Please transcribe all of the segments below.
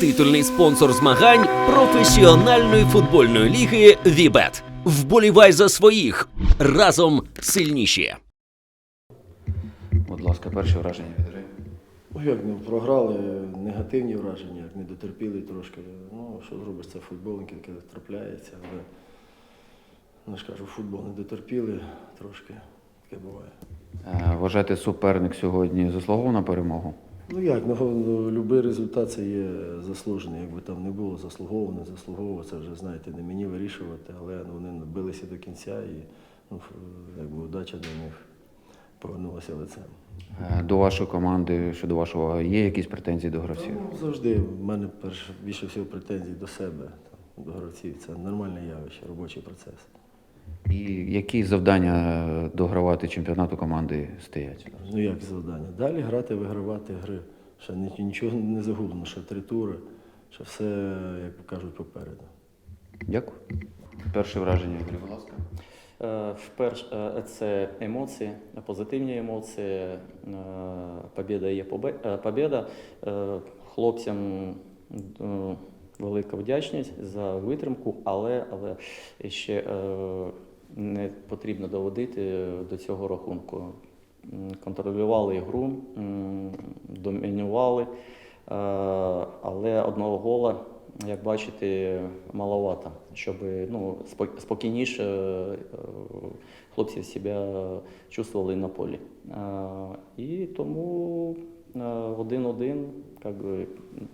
Титульний спонсор змагань професіональної футбольної ліги Вібет. Вболівай за своїх разом сильніші. Будь ласка, перші враження від гри. Ну як ну, програли, негативні враження, як не дотерпіли трошки. Ну, що зробиш, це футбол, тільки трапляється, але ну, ж кажу, футбол не дотерпіли трошки, таке буває. Е, Вважаєте, суперник сьогодні заслуговував на перемогу? Ну як, ну, ну будь-який результат це є заслужений. Якби там не було заслуговано, заслуговував, це вже знаєте, не мені вирішувати, але ну, вони билися до кінця і ну, якби удача до них повернулася лицем. Е, До вашої команди щодо вашого є якісь претензії до гравців? Ну, завжди в мене перш, більше всього претензій до себе, там, до гравців. Це нормальне явище, робочий процес. І які завдання е, догравати чемпіонату команди стоять? Ну як завдання? Далі грати, вигравати гри. Ще нічого не загублено, ще три тури, ще все, як кажуть, попереду. Дякую. Перше враження будь ласка. Е, Вперше е, це емоції, позитивні емоції. Побєда є. Е, Хлопцям велика вдячність за витримку, але, але ще е, не потрібно доводити до цього рахунку. Контролювали ігру, м, домінювали, е, але одного гола як бачите, маловато, щоб ну, спокійніше е, хлопці себе чувствували на полі. Е, І тому е, один-один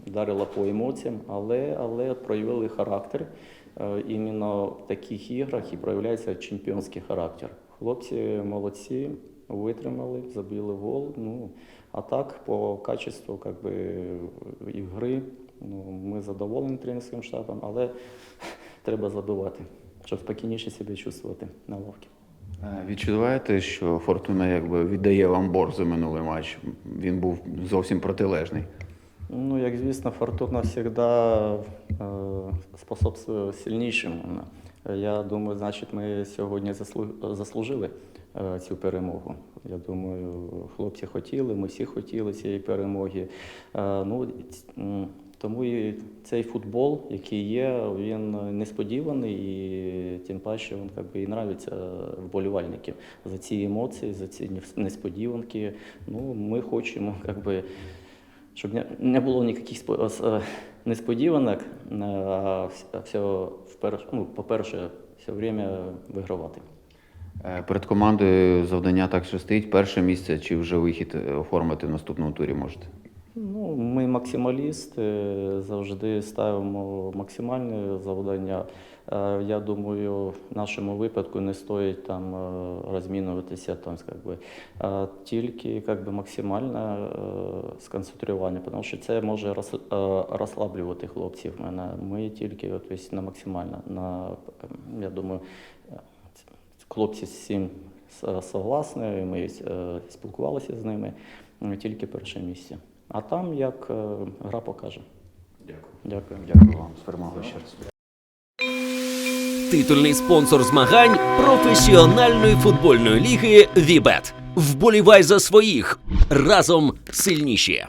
вдарило по емоціям, але, але проявили характер. Е, Іменно в таких іграх і проявляється чемпіонський характер. Хлопці молодці, витримали, забили гол. Ну, а так, по качеству как би, ігри, ну, ми задоволені тренерським штабом, але треба забивати, щоб спокійніше себе чувствувати на лавці. Е, Відчуваєте, що Фортуна якби віддає вам борг за минулий матч? Він був зовсім протилежний. Ну, як звісно, фортуна завжди е, способствує сильнішим. Я думаю, значить, ми сьогодні заслужили е, цю перемогу. Я думаю, хлопці хотіли, ми всі хотіли цієї перемоги. Е, Ну, тому і цей футбол, який є, він несподіваний і тим паче він як би, і нравиться вболівальникам за ці емоції, за ці несподіванки. Ну, ми хочемо, як би, щоб не, було ніяких е, несподіванок, е, а все, вперше, ну, по-перше, все время вигравати. Е, Перед командою завдання так що стоїть перше місце, чи вже вихід оформити в наступному турі можете? Ми максималісти, завжди ставимо максимальне завдання. Е, Я думаю, в нашому випадку не стоїть там е, розмінюватися там, би, е, тільки би, максимальне е, сконцентрування, тому що це може е, розслаблювати хлопців. Ми тільки от, на максимально, на, е, я думаю, е, хлопці з цим согласні, ми е, спілкувалися з ними, ми тільки перше місце. А там як е, гра покаже. Дякую. Дякую. Дякую вам. З перемогою ще раз. Титульний спонсор змагань професіональної футбольної ліги Вібет. Вболівай за своїх разом сильніші.